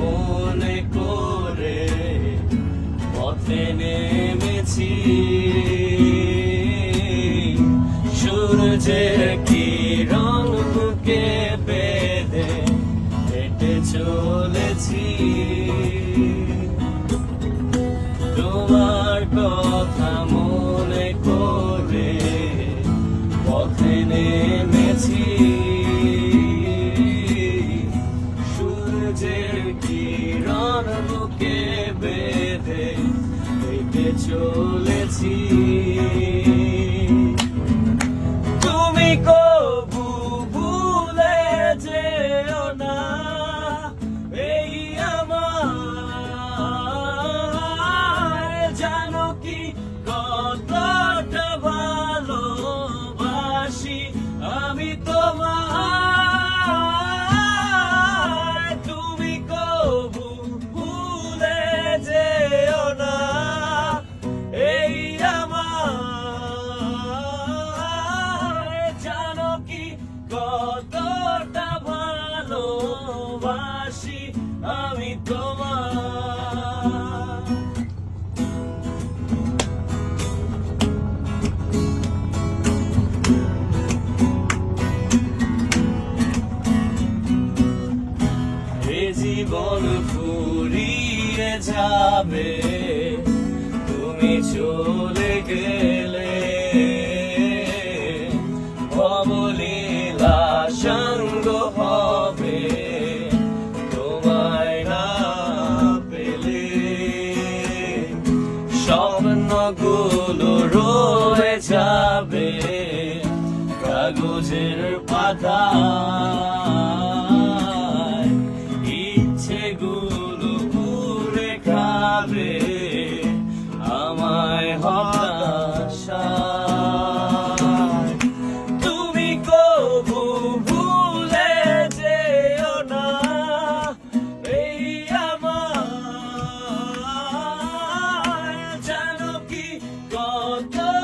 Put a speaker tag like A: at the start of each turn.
A: মনে করে পথে নেমেছি। সূর্যের কি রং বুকে চলেছি। তুমি কবু ভুলে যেও না এই আমার জানো কি কতটা ভালোবাসি। আমি তোমার জীবন ফুরিয়ে যাবে। তুমি চলে গেলে অবলীলা সঙ্গ হবে। তোমায় না পেলে রয়ে যাবে। কাগজের পাতায় জানো